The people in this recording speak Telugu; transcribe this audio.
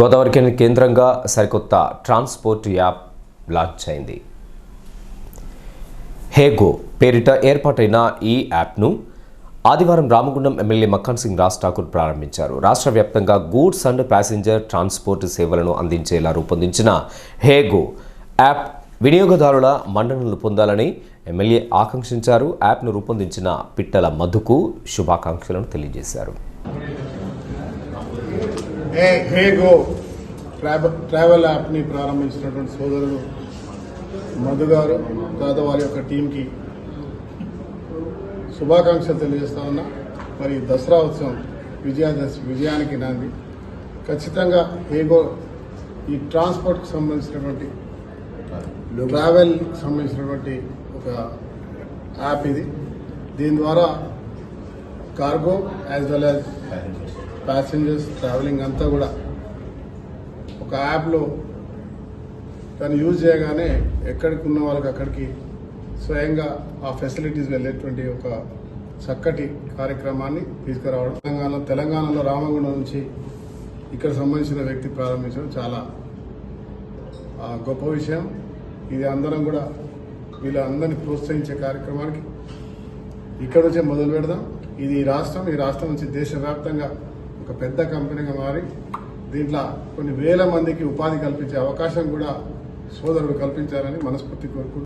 గోదావరికి కేంద్రంగా సరికొత్త ట్రాన్స్పోర్ట్ యాప్ లాంచ్ అయింది. హేగో పేరిట ఏర్పాటైన ఈ యాప్ను ఆదివారం రామగుండం ఎమ్మెల్యే మక్కన్ సింగ్ రాజ్ ఠాకూర్ ప్రారంభించారు. రాష్ట్ర వ్యాప్తంగా గూడ్స్ అండ్ ప్యాసింజర్ ట్రాన్స్పోర్ట్ సేవలను అందించేలా రూపొందించిన హేగో యాప్ వినియోగదారుల మన్ననలు పొందాలని ఎమ్మెల్యే ఆకాంక్షించారు. యాప్ను రూపొందించిన పిట్టల మధుకు శుభాకాంక్షలను తెలియజేశారు. హే హేగో ట్రావెల్ ట్రావెల్ యాప్ని ప్రారంభించినటువంటి సోదరుడు మధు గారు తర్వాత వారి యొక్క టీంకి శుభాకాంక్షలు తెలియజేస్తా ఉన్నా. మరి దసరా ఉత్సవం విజయాదశ విజయానికి నాంది. ఖచ్చితంగా హేగో ఈ ట్రాన్స్పోర్ట్కి సంబంధించినటువంటి ట్రావెల్ సంబంధించినటువంటి ఒక యాప్ ఇది. దీని ద్వారా cargo as well as passengers travelling అంతా కూడా ఒక యాప్లో దాన్ని యూజ్ చేయగానే ఎక్కడికి ఉన్న వాళ్ళకి అక్కడికి స్వయంగా ఆ ఫెసిలిటీస్ వెళ్ళేటువంటి ఒక చక్కటి కార్యక్రమాన్ని తీసుకురావడం. తెలంగాణ తెలంగాణలో రామగుండం నుంచి ఇక్కడ సంబంధించిన వ్యక్తి ప్రారంభించడం చాలా గొప్ప విషయం. ఇది అందరం కూడా వీళ్ళందరినీ ప్రోత్సహించే కార్యక్రమానికి ఇక్కడ నుంచే మొదలు పెడదాం. ఇది ఈ రాష్ట్రం ఈ రాష్ట్రం నుంచి దేశవ్యాప్తంగా ఒక పెద్ద కంపెనీగా మారి దీంట్లో కొన్ని వేల మందికి ఉపాధి కల్పించే అవకాశం కూడా సోదరుడు కల్పించాలని మనస్ఫూర్తి కోరుకుంటున్నాను.